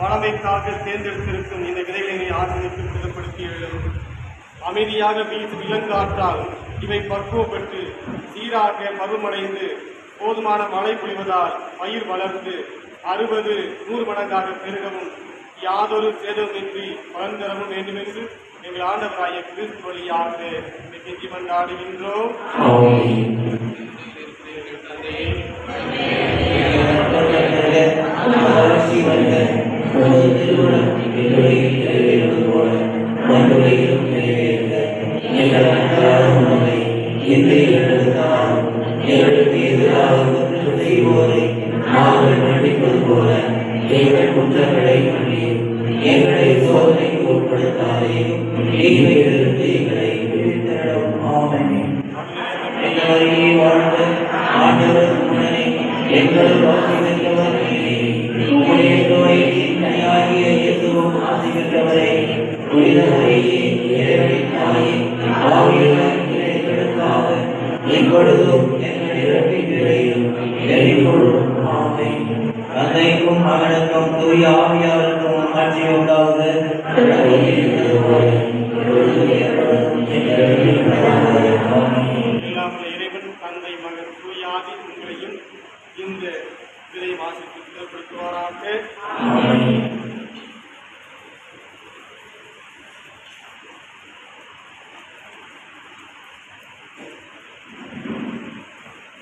வளமைக்காக தேர்ந்தெடுத்திருக்கும் இந்த விதைகளை ஆசிரியருக்கு புனிதப்படுத்தி எழுதும். அமைதியாக வீசு இளங்காற்றால் இவை பக்குவப்பட்டு சீராக பருவமடைந்து போதுமான மழை பொழிவதால் பயிர் வளர்ந்து அறுபது நூறு மடங்காக பெருகவும். யாதொரு சேதமின்றி பலன் தரவும் வேண்டும் என்று எங்கள் ஆண்டவராய கிறிஸ்து வழியாக இதை கெஞ்சி மன்றாடுகின்றோம் உமது நிறைவேறுவது போல மண்ணுலையிலும் நிறைவேறுக எங்கள் அன்றாட உணவை இன்றைய எங்களுக்காகவும் எங்களுக்கு எதிராக குற்றம் செய்வோரை நாங்கள் மன்னிப்பது போல எங்கள் குற்றங்களை மன்னியும் எங்களை சோதனைக்கு தீமையிலிருந்து எங்களை ஆண்டவர் எங்கள் புனிதவரையே இறைவனின் தாயே ஆவியுடன் இறைவனுக்காக எங்கள் இறப்பின் தந்தைக்கும் மகனுக்கும் ஆவியாருக்கும் ஆட்சி உண்டாவது இறைவன் தந்தை மகன் உங்களையும் இந்த விதை வாசித்து